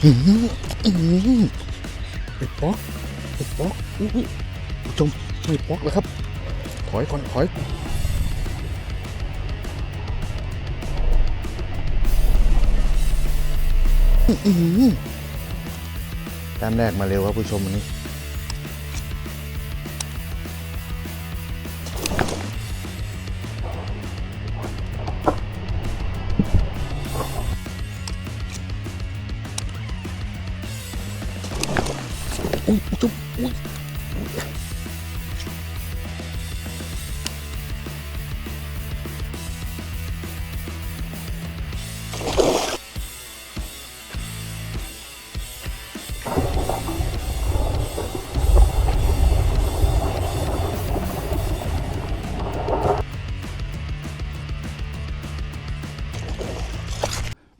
ไอ้ป๊อกไอ้ป๊อกอุ้ยผู้ชมไม่ป๊อกแล้วครับ ถอยก่อนถอยอื้อตามแรกมาเร็วครับผู้ชมวันนี้ อุ้ยจุ๊บอุ้ย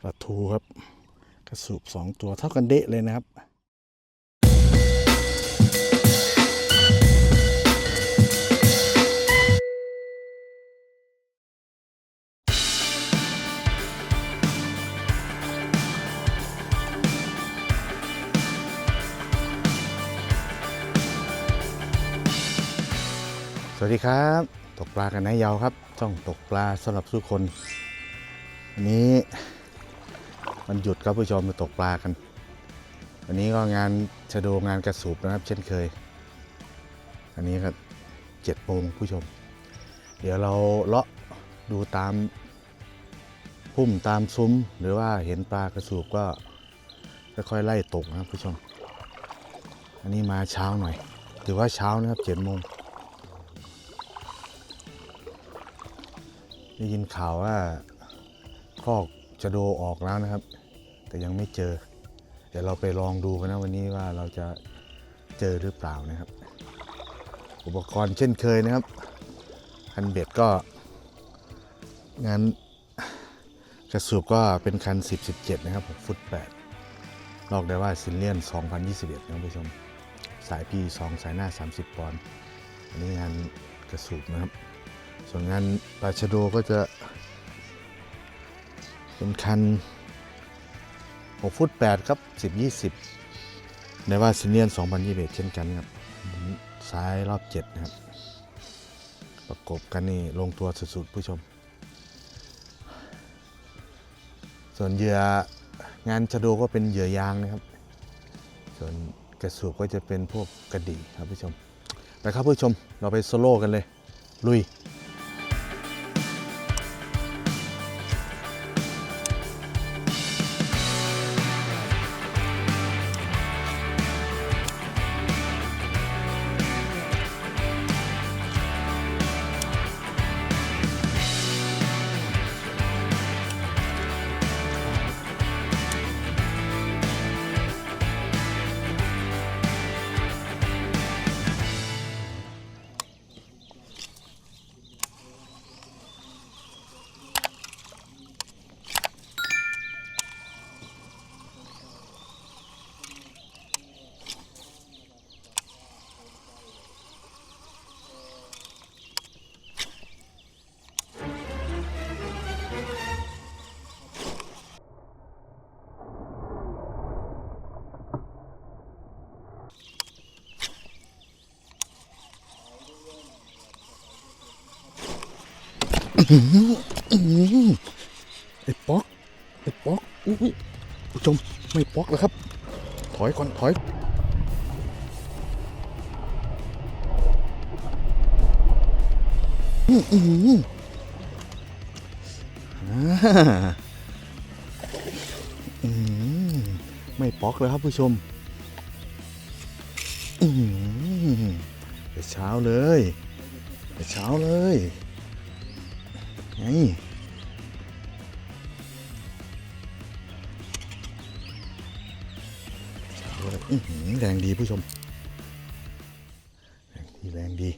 ปลาทูครับ กระสูบสองตัวเท่ากันเดะเลยนะครับ สวัสดีครับ ตกปลากันนะยาวครับช่องตกปลาสำหรับทุกคนวันนี้มันหยุดครับผู้ชมมาตกปลากัน วันนี้ก็งานชะโดงานกระสูบนะครับ เช่นเคย อันนี้ก็เจ็ดโมงผู้ชม เดี๋ยวเราเลาะดูตามพุ่มตามซุ้ม หรือว่าเห็นปลากระสูบก็ค่อยๆไล่ตกนะครับผู้ชม อันนี้มาเช้าหน่อย ถือว่าเช้านะครับเจ็ดโมง ได้ยินข่าวว่าคอกจะโดออกแล้วนะครับ แต่ยังไม่เจอ เดี๋ยวเราไปลองดูกันนะวันนี้ว่าเราจะเจอหรือเปล่านะครับ อุปกรณ์เช่นเคยนะครับคันเบ็ดก็งานกระสูบก็เป็นคัน 10 17 นะครับ6ฟุต 8 ลอกได้ว่าซินเลียน 2021 นะครับผู้ชม สาย P2 สายหน้า 30 ปอนด์อันนี้งานกระสูบนะครับ ส่วนงานปาชโดก็จะ เป็นคัน 6 ฟุต 8 ครับ 10 20 ในว่าซินเนียน2021 เช่นกันครับ ซ้ายรอบ 7 นะครับ ประกบกันนี่ลงตัวสุดๆ ผู้ชม ส่วนเหยื่องานชะโดก็เป็นเหยื่อยางนะครับ ส่วนกระสูบก็จะเป็นพวกกระดี่ครับผู้ชม ไปครับผู้ชม เราไปโซโล่กันเลย ลุย ไอ้ป๊อกไอ้ป๊อกอุ้ยผู้ชมไม่ป๊อกแล้วครับ ถอยก่อนถอยอื้อหืออ่าอื้อหือไม่ป๊อกแล้วครับผู้ชม อื้อเช้าเลยเช้าเลย แรงดีผู้ชม แรงดีแรงดี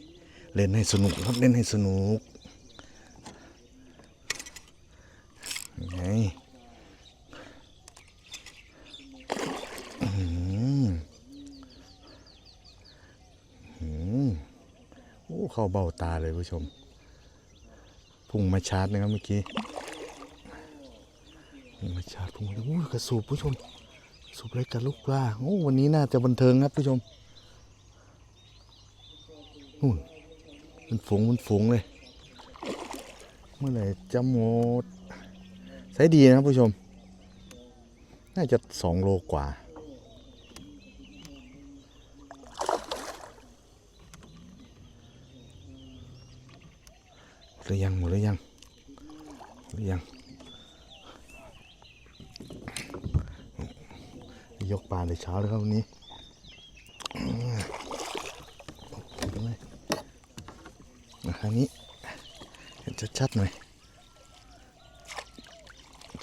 เล่นให้สนุกครับ เล่นให้สนุกไงอื้อหืออื้อหือโอ้เข้าเบ้าตาเลยผู้ชม พุ่งมาชาร์จนะครับเมื่อกี้พุ่งมาชาร์จพุ่งมาโอ้ยกระสูบผู้ชมสุกเล็กกับลูกปลาโอ้วันนี้น่าจะบันเทิงครับผู้ชมนู่นมันฝูงมันฝูงเลย เมื่อไหร่จะหมดใช้ดีนะครับผู้ชม น่าจะสองโลกว่า หรือยังหมดหรือยังหรือยังยกปลาในเช้าเลยครับวันนี้ดูไหมมาทางนี้เห็นชัดๆหน่อย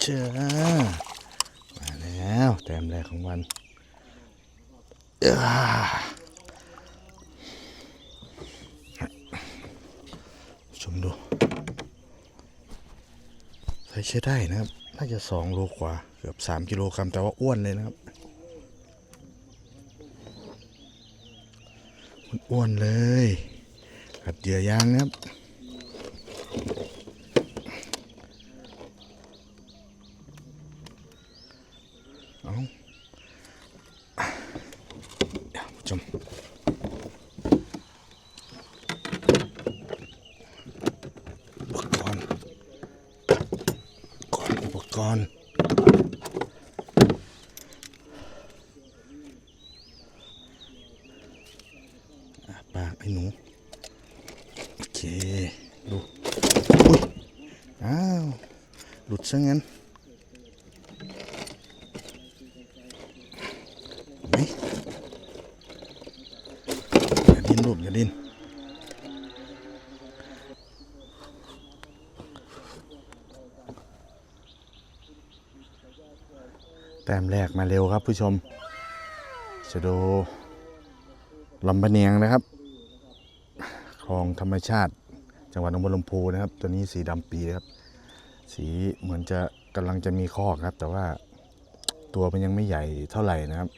เจ้ามาแล้วแต้มแรกของวันอ้าชมดู ใส่ใช้ได้นะครับ น่าจะสองโลกว่า เกือบสามกิโลกรัมแต่ว่าอ้วนเลยนะครับอ้วนเลยขัดเหยื่อยางนะครับ เอาเดี๋ยวผู้ชมอุปกรณ์ก่อนอุปกรณ์ อะปากไอ้หนู โอเค ดู อุ้ย อ้าว หลุดซะงั้นไหม อย่าดิ้นลูกอย่าดิ้นแต้มแรกมาเร็วครับผู้ชมชะโดลำปะเนียงนะครับ คลองธรรมชาติ จังหวัดหนองบัวลำพูนะครับ ตัวนี้สีดำปีครับ สีเหมือนจะกำลังจะมีคอกครับ แต่ว่าตัวมันยังไม่ใหญ่เท่าไหร่นะครับ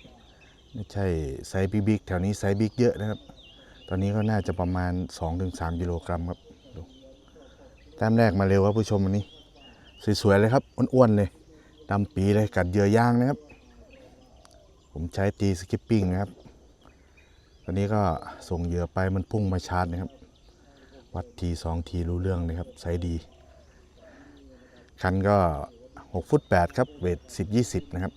ไม่ใช่ไซส์บิ๊กๆแถวนี้ไซส์บิ๊กเยอะนะครับ ตอนนี้ก็น่าจะประมาณ 2-3กิโลกรัมครับดูแต้มแรกมาเร็วครับผู้ชมวันนี้ สวยๆเลยครับอ้วนๆเลยดำปีเลยกัดเยื่อย่างนะครับ ผมใช้ตีสกิปปิ้งนะครับ ตอนนี้ก็ส่งเหยื่อไปมันพุ่งมาชาร์จนะครับ วัดทีสองทีรู้เรื่องเลยครับไซส์ดี คันก็ 6 ฟุต 8 ครับ เวท 10 20 นะครับ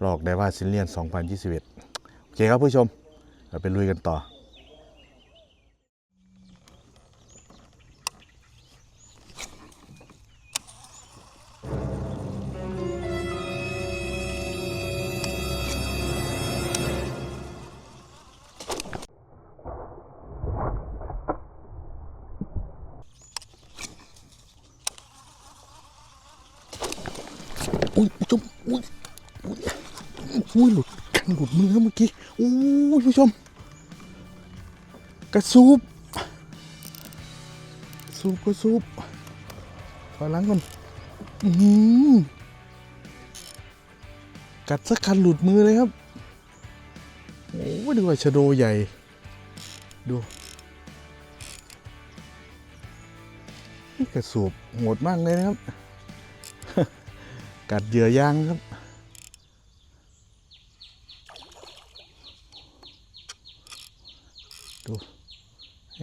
หลอกได้ว่าซิลเลียน 2021 โอเคครับผู้ชม เราไปลุยกันต่อ กระซูบซูบกระซูบถอยหลังก่อนอือหือกัดสักคันหลุดมือเลยครับ โอ้ดูว่าชะโดใหญ่ ดู นี่กระสูบโหดมากเลยนะครับ กัดเหยื่อยางครับ ดู แ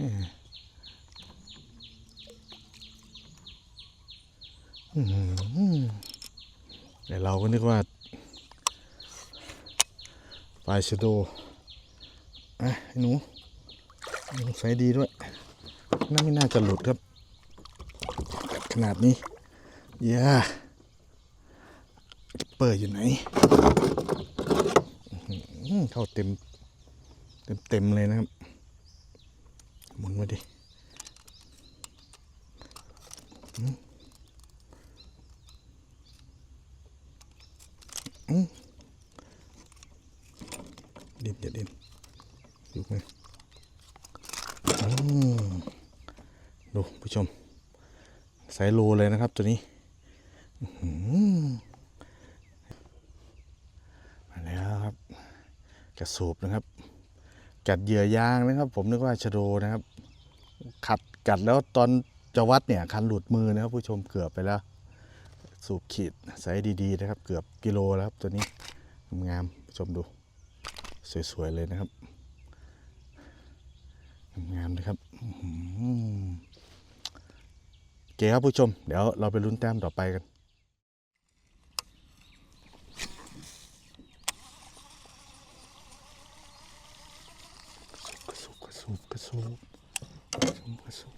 ต่เราก็นึกว่าปลายชะโดอะไอ้หนูหนูใส่ดีด้วยน่าไม่น่าจะหลุดครับ ขนาดนี้ย่าเปิดอยู่ไหน เข้าเต็ม เต็มเต็มเลยนะครับ หมุนมาดิอืมอืมดินอย่าดินอยู่ไหมอืมดูผู้ชม สายโลเลยนะครับตัวนี้มาแล้วครับ กระสูบนะครับ กัดเหยื่อยางนะครับ ผมนึกว่าชะโดนะครับ ขัดกัดแล้วตอนจะวัดเนี่ยคันหลุดมือนะครับ ผู้ชมเกือบไปแล้ว สูบขีดใส่ดีๆนะครับ เกือบกิโลแล้วครับตัวนี้งามผู้ชมดู สวยๆเลยนะครับงามนะครับโอเคครับผู้ชม เดี๋ยวเราไปลุ้นแต้มต่อไปกัน กระ สุบกระสุบกระสุบกระสุบ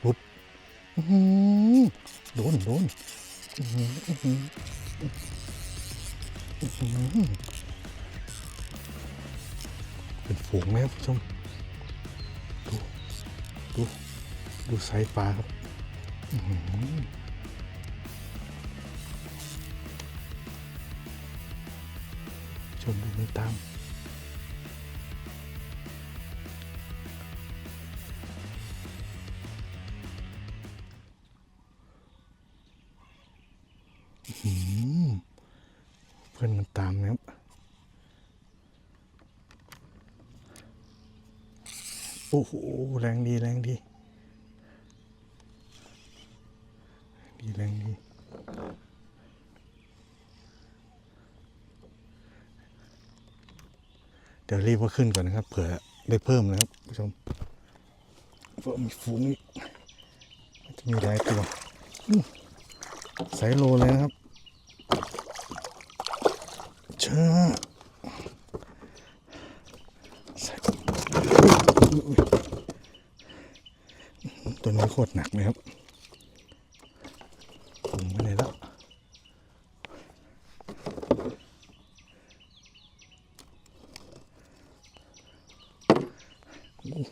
หลุดโดนโดนเป็นฝูงไหมครับผู้ชมดูดูดูไซส์ปลาครับชมดูมันตาม โอ้โหแรงดีแรงดีดีแรงดีเดี๋ยวรีบว่าขึ้นก่อนนะครับ เผื่อได้เพิ่มนะครับผู้ชมเพิ่มมีฝูงอีกจะมีหลายตัวอู้ไซส์โลเลยนะครับเชื่อใส่อุ๊ยอุ๊ย ตัวนี้โคตรหนักเลยครับผมไปไหนแล้วอู้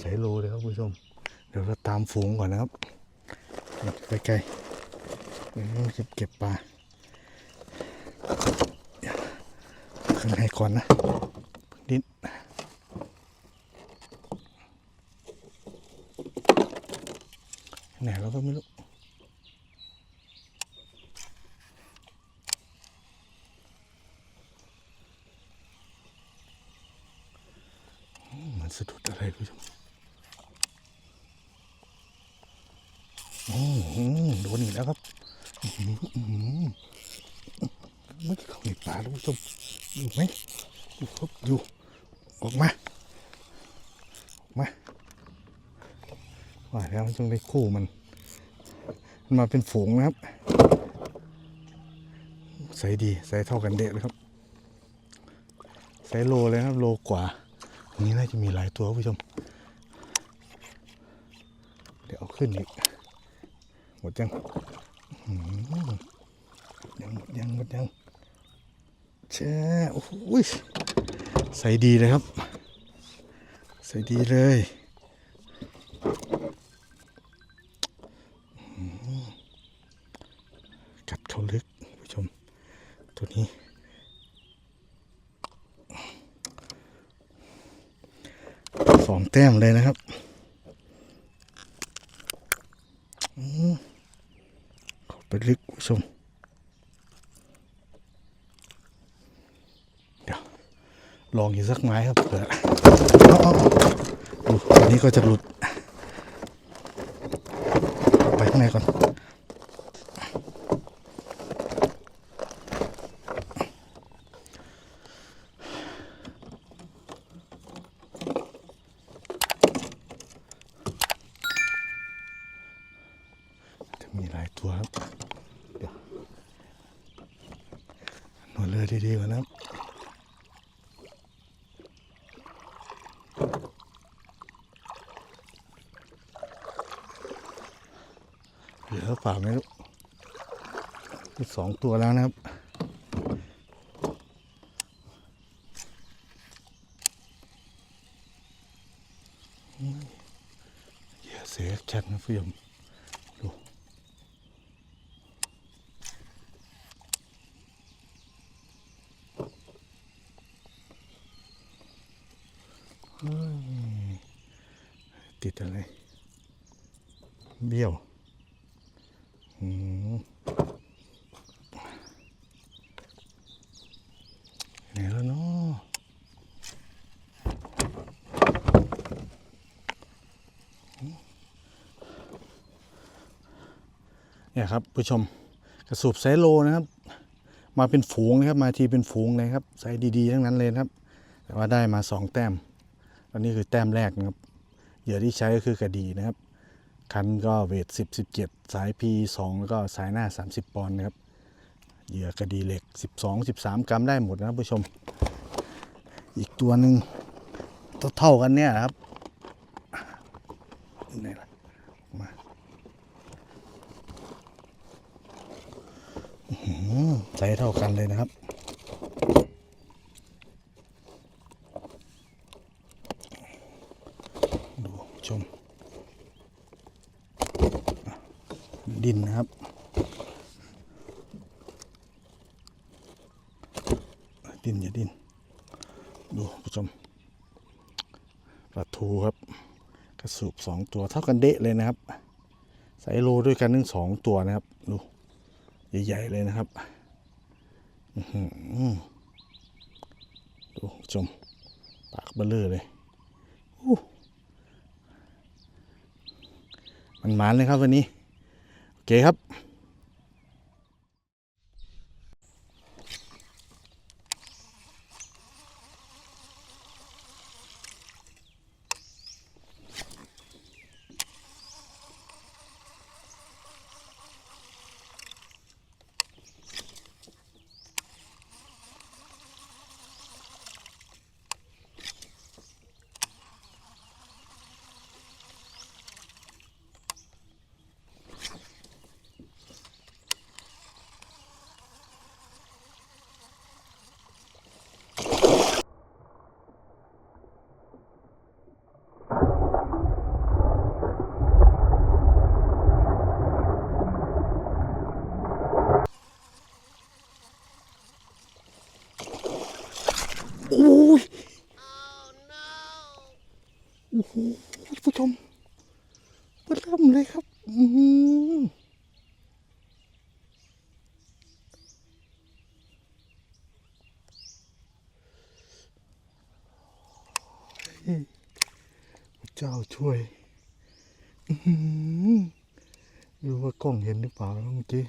ใส่โลเลยครับคุณผู้ชม เดี๋ยวเราตามฝูงก่อนนะครับไปไกลๆเดี๋ยวเราจะเก็บปลา ข้างในก่อนนะดินไหนเราก็ไม่รู้ อืมมัน สะดุดอะไรผู้ชมโอ้โหโดนอีกแล้วครับไม่เข้าในป่าแล้วผู้ชมอยู่ไหมอยู่ครับอยู่ออกมาออกมาว่าแล้วมันต้องได้คู่มัน มันมาเป็นฝูงนะครับ ใส่ดีใส่เท่ากันเดะเลยครับ ใส่โลเลยครับ โลกว่า นนี้น่าจะมีหลายตัวคุณผู้ชม เดี๋ยวเอาขึ้นอีก หมดยังยังหมดยังหมดยังแช่โอ้ยใส่ดีเลยครับ ใส่ดีเลยอืมกัดเขาลึกผู้ชม ตัวนี้ สอง แต้มเลยนะครับอืมเข้าไปลึกผู้ชมลองอีกสักไม้ครับเผื่อเอาเอาเออันนี้ก็จะหลุด ไปข้างในก่อน จะมีหลาย ตัวครับเดี๋ยวหนวดเลยดีๆก่อนนะครับเหลือเปล่าไหม่รู้มีสองตัวแล้วนะครับอย่าเสียชัดนะผู้ชมดูเฮ้ย ติดอะไร เบี้ยวไหนแล้วเนาะเนี่ยครับผู้ชมกระสูบไซโลนะครับ มาเป็นฝูงนะครับ มาทีเป็นฝูงเลยครับไซส์ดีๆทั้งนั้นเลยครับ แต่ว่าได้มาสองแต้มอันนี้คือแต้มแรกนะครับ เหยื่อที่ใช้ก็คือกระดีนะครับ คันก็เวท 10 17 สาย P2 แล้วก็สายหน้า 30 ปอนด์นะครับ เหยื่อกระดีเหล็ก 12 13 กรัมได้หมดนะครับผู้ชม อีกตัวหนึ่งเท่ากันเนี่ยนะครับไหนล่ะมาอื้อหือไซส์เท่ากันเลยนะครับ 2 ตัวเท่ากันเดะเลยนะครับสาโลด้วยกันทั้งสองตัวนะครับดูใหญ่ๆเลยนะครับดูชมปากเบลเลอร์เลยมันหมานเลยครับวันนี้ โอเคครับ โอ้ยโอ้โหผู้ชมเริ่มเลยครับ อือหือเฮ้ยพระเจ้าช่วย อือหือไม่รู้ว่ากล้องเห็นหรือเปล่านะเมื่อกี้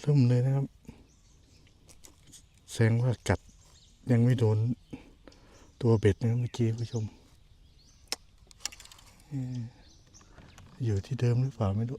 เริ่มเลยนะครับ แสดงว่ากัดยังไม่โดนตัว เบ็ดนะเมื่อกี้ผู้ชม อยู่ที่เดิมหรือเปล่าไม่รู้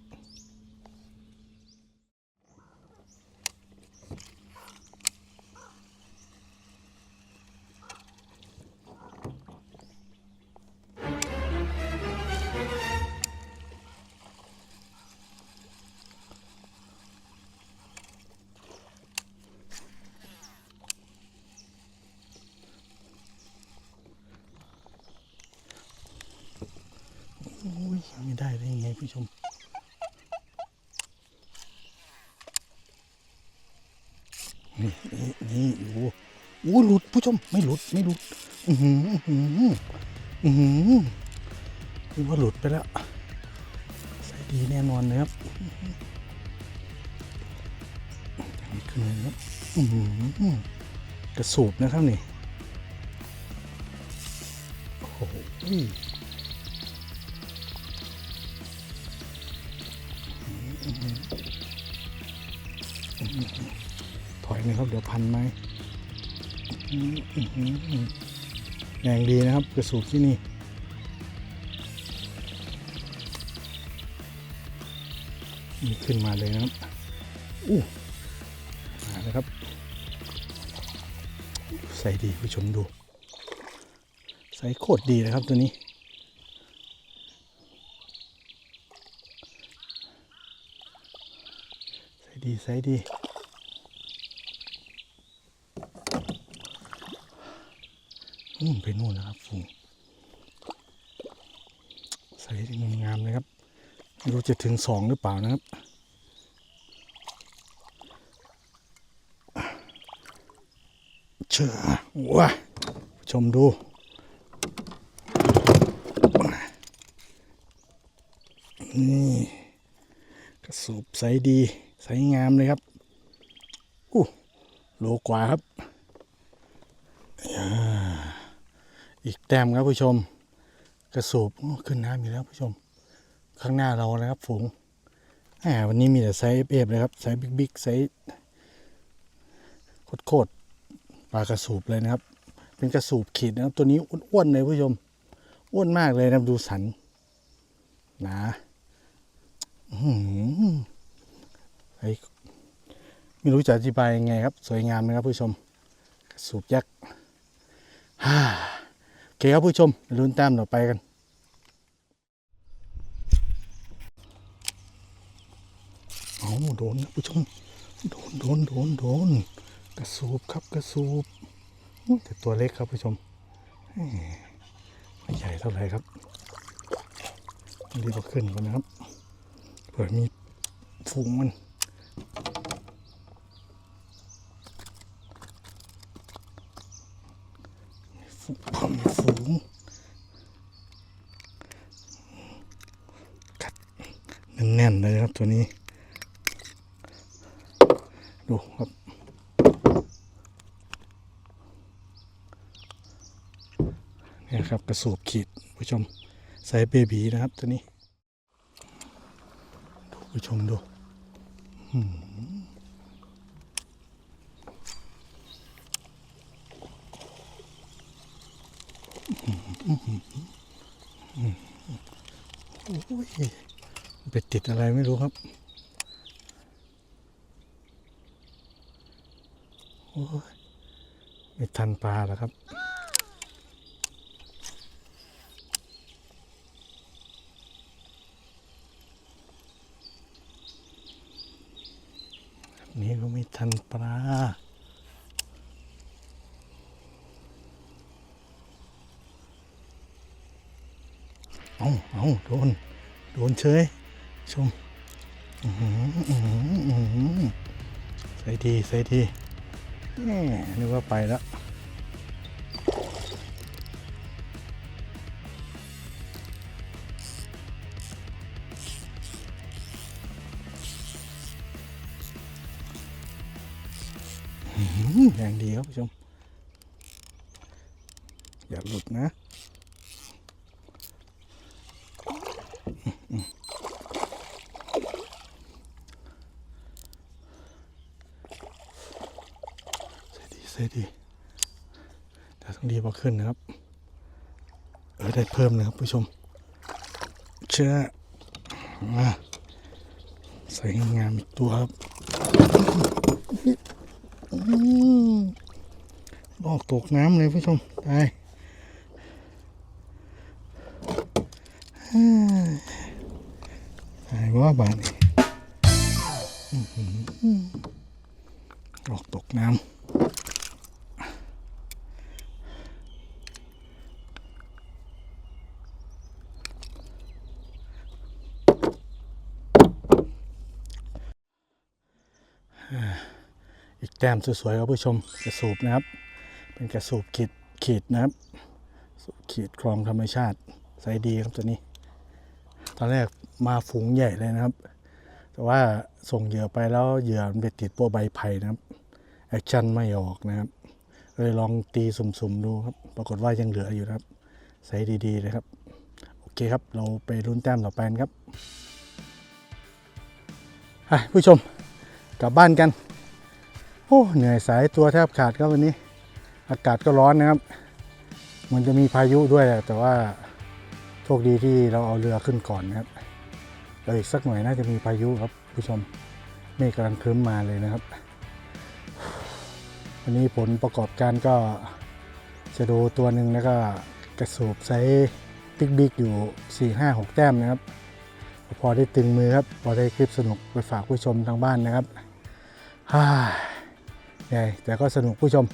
มนี่นี่นี่โอ้โหโอ้หลุดผู้ชมไม่หลุดไม่หลุด อือหืออือหืออือหือคิดว่าหลุดไปแล้วใส่ดีแน่นอนนะครับนี่ขึ้นเลยครับอือหือกระสูบนะครับนี่โอ้โห ถอยหน่อยครับ เดี๋ยวพันไหมอื้อหืออื้อหือแรงดีนะครับกระสูบที่นี่นี่ขึ้นมาเลยนะครับ อู้มาแล้วครับ ใส่ดีผู้ชมดู ใส่โคตรดีเลยครับตัวนี้ ใส่ ดีใส่ดี นู่นไปนู่นนะครับฝูงใส่งามเลยครับไม่รู้จะถึงสองหรือเปล่านะครับเชื่อว้าชมดูนี่กระสูบใสดี ใสงามเลยครับอู้โลกว่าครับ อีกแต้มครับผู้ชม กระสูบขึ้นน้ำอยู่แล้วผู้ชม ข้างหน้าเรานะครับฝูงแหมวันนี้มีแต่ไซส์เอฟเลยครับไซส์บิ๊กๆไซส์โคตรปลากระสูบเลยนะครับ เป็นกระสูบขีดนะครับ ตัวนี้อ้วนๆเลยผู้ชม อ้วนมากเลยนะดูสันหนาอื้อ ไม่รู้จะอธิบายยังไงครับ สวยงามนะครับผู้ชมกระสูบยักษ์ฮ่าโอเคครับผู้ชมลุ้นต้มต่อไปกันเอาโดนนะผู้ชม โดนโดนโดนโดนกระสูบครับกระสูบแต่ตัวเล็กครับผู้ชมไม่ใหญ่เท่าไหร่ครับรีบเอาขึ้นก่อนนะครับเผื่อมีฝูงมัน ผื่มฝูงกัดแน่นๆเลยครับตัวนี้ ดูครับนี่ครับกระสูบขีดผู้ชมไซส์เบบีนะครับตัวนี้ ดูผู้ชมดู ไปติดอะไรไม่รู้ครับ โอ้ยไม่ทันปลาแล้วครับ นี้ก็ไม่ทันปลาเอาเอาโดน โดนเฉย ชมใส่ดี ใส่ดีนึกว่าไปแล้ว อย่างดีครับผู้ชม อย่าหลุดนะใส่ดีใส่ดีแต่ต้องรีบเอขึ้นนะครับ เออได้เพิ่มนะครับผู้ชม เชื่อมาใส่งามอีกตัวครับ อืมลอกตกน้ำเลยผู้ชมตายเฮ้ยตายว่าบาดนี่อื้อหือลอกตกน้ำ อีก แต้มสวยๆครับผู้ชมกระสูบนะครับ เป็นกระสูบขีดขีดนะครับ ขีดคลองธรรมชาติไซส์ดีครับตัวนี้ ตอนแรกมาฝูงใหญ่เลยนะครับ แต่ว่าส่งเหยื่อไปแล้วเหยื่อมันไปติดพวกใบไผ่นะครับแอคชั่นไม่ออกนะครับเลยลองตีสุ่มๆดูครับ ปรากฏว่ายังเหลืออยู่นะครับไซส์ดีๆเลยครับ โอเคครับ เราไปลุ้นแต้มต่อไปนครับผู้ชมกลับบ้านกัน โอ้เหนื่อยสายตัวแทบขาดครับวันนี้ อากาศก็ร้อนนะครับ มันจะมีพายุด้วยแต่ว่าโชคดีที่เราเอาเรือขึ้นก่อนนะครับเราอีกสักหน่อยน่าจะมีพายุครับผู้ชมเมฆกำลังครึ้มมาเลยนะครับ วันนี้ผลประกอบการก็จะดูตัวหนึ่งแล้วก็กระสูบไซส์บิ๊กๆอยู่ 4 5 6 แต้มนะครับ พอได้ตึงมือครับ พอได้คลิปสนุกไปฝากผู้ชมทางบ้านนะครับฮ่า เหนื่อยแต่ก็สนุกผู้ชม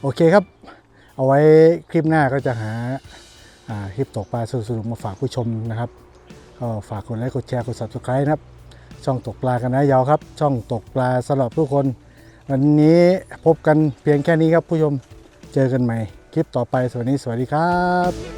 โอเคครับ เอาไว้คลิปหน้าก็จะหาาคลิปตกปลาสนุกๆมาฝากผู้ชมนะครับก็ฝากกดไลค์กดแชร์กด subscribe นะครับ ช่องตกปลากันนะยาวครับ ช่องตกปลาสำหรับทุกคน วันนี้พบกันเพียงแค่นี้ครับผู้ชมเจอกันใหม่ คลิปต่อไปสวัสดีสวัสดีครับ